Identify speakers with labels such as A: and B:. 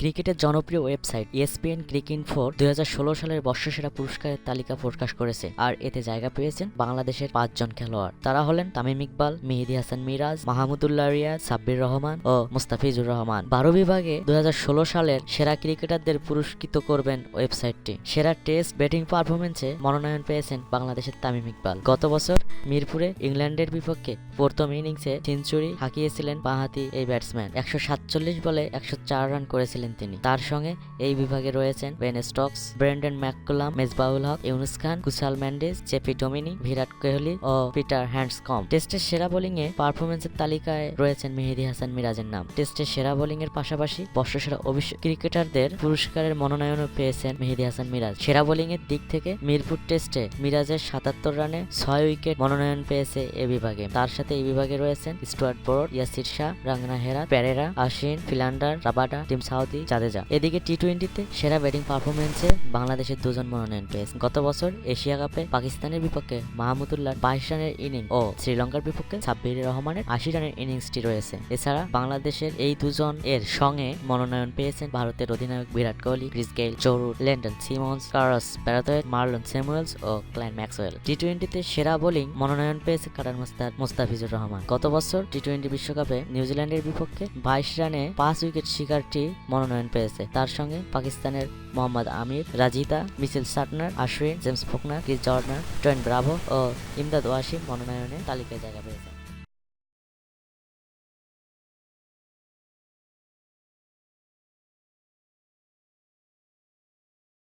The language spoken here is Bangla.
A: ক্রিকেটের জনপ্রিয় ওয়েবসাইট ইএসপিএন ক্রিকিন ফোর দুই হাজার ষোলো সালের বর্ষসেরা পুরস্কারের তালিকা প্রকাশ করেছে। আর এতে জায়গা পেয়েছেন বাংলাদেশের পাঁচজন খেলোয়াড়। তারা হলেন তামিম ইকবাল, মেহেদি হাসান মিরাজ, মাহমুদুল্লাহ রিয়াজ, সাব্বির রহমান ও মুস্তাফিজুর রহমান। বারো বিভাগে দুই হাজার ষোলো সালের সেরা ক্রিকেটারদের পুরস্কৃত করবেন ওয়েবসাইটটি। সেরা টেস্ট ব্যাটিং পারফরমেন্সে মনোনয়ন পেয়েছেন বাংলাদেশের তামিম ইকবাল। গত বছর মিরপুরে ইংল্যান্ডের বিপক্ষে প্রথম ইনিংসে সেঞ্চুরি হাঁকিয়েছিলেন বাঁহাতি এই ব্যাটসম্যান। একশো সাতচল্লিশ বলে একশো চার রান করেছিলেন তিনি। তার সঙ্গে এই বিভাগে রয়েছেন Ben Stokes Brendon McCullum, Mezbaul Haque, Younis Khan, Kusal Mendis JP Duminy, Virat Kohli ও পিটার হ্যান্ডসকম। টেস্টের সেরা বোলিং এ পারফরমেন্সের তালিকায় রয়েছেন মেহেদি হাসান মিরাজের নাম। টেস্টের সেরা বোলিং এর পাশাপাশি বর্ষসেরা অভিষেক ক্রিকেটারদের পুরস্কারের মনোনয়নও পেয়েছেন মেহেদি হাসান মিরাজ। সেরা বোলিং এর দিক থেকে মিরপুর টেস্টে মিরাজের সাতাত্তর রানে ছয় উইকেট মনোনয়ন পেয়েছে এ বিভাগে। তার সাথে এই বিভাগে রয়েছেন Stuart Broad, Yasir Shah, Rangana Herath Perera Ashwin Philander, Rabada, Tim Southee Jadeja. এদিকে টি টোয়েন্টিতে সেরা ব্যাটিং পারফরমেন্সে বাংলাদেশের দুজন মনোনয়ন পেয়েছে গত বছর এশিয়া কাপে পাকিস্তানের বিপক্ষে মাহমুদুল্লাহ বাইশ রানের ইনিংস ও শ্রীলঙ্কার বিপক্ষে সাব্বির রহমানের আশি রানের ইনিংসটি রয়েছে। এছাড়া বাংলাদেশের এই দুজন এর সঙ্গে মনোনয়ন পেয়েছেন ভারতের অধিনায়ক Virat Kohli, Chris Gayle, জরুর, Lendl Simmons, Carlos Brathwaite Marlon Samuels ও ক্লাইন ম্যাক্সওয়েল। টি টোয়েন্টিতে সেরা বোলিং মনোনয়ন পেয়েছে কাটার মুস্তাদ মুস্তাফিজুর রহমান। গত বছর টি টোয়েন্টি বিশ্বকাপে নিউজিল্যান্ডের বিপক্ষে বাইশ রানে পাঁচ উইকেট শিকারটি মনোনয়ন পেয়েছে। তার সঙ্গে পাকিস্তানের Mohammad Amir, Rajitha Mitchell Santner Ashwin, James Faulkner Chris Jordan Dwayne Bravo ও ইমদাদ ওয়াসিম মনোনয়নের তালিকায় জায়গা পেয়েছে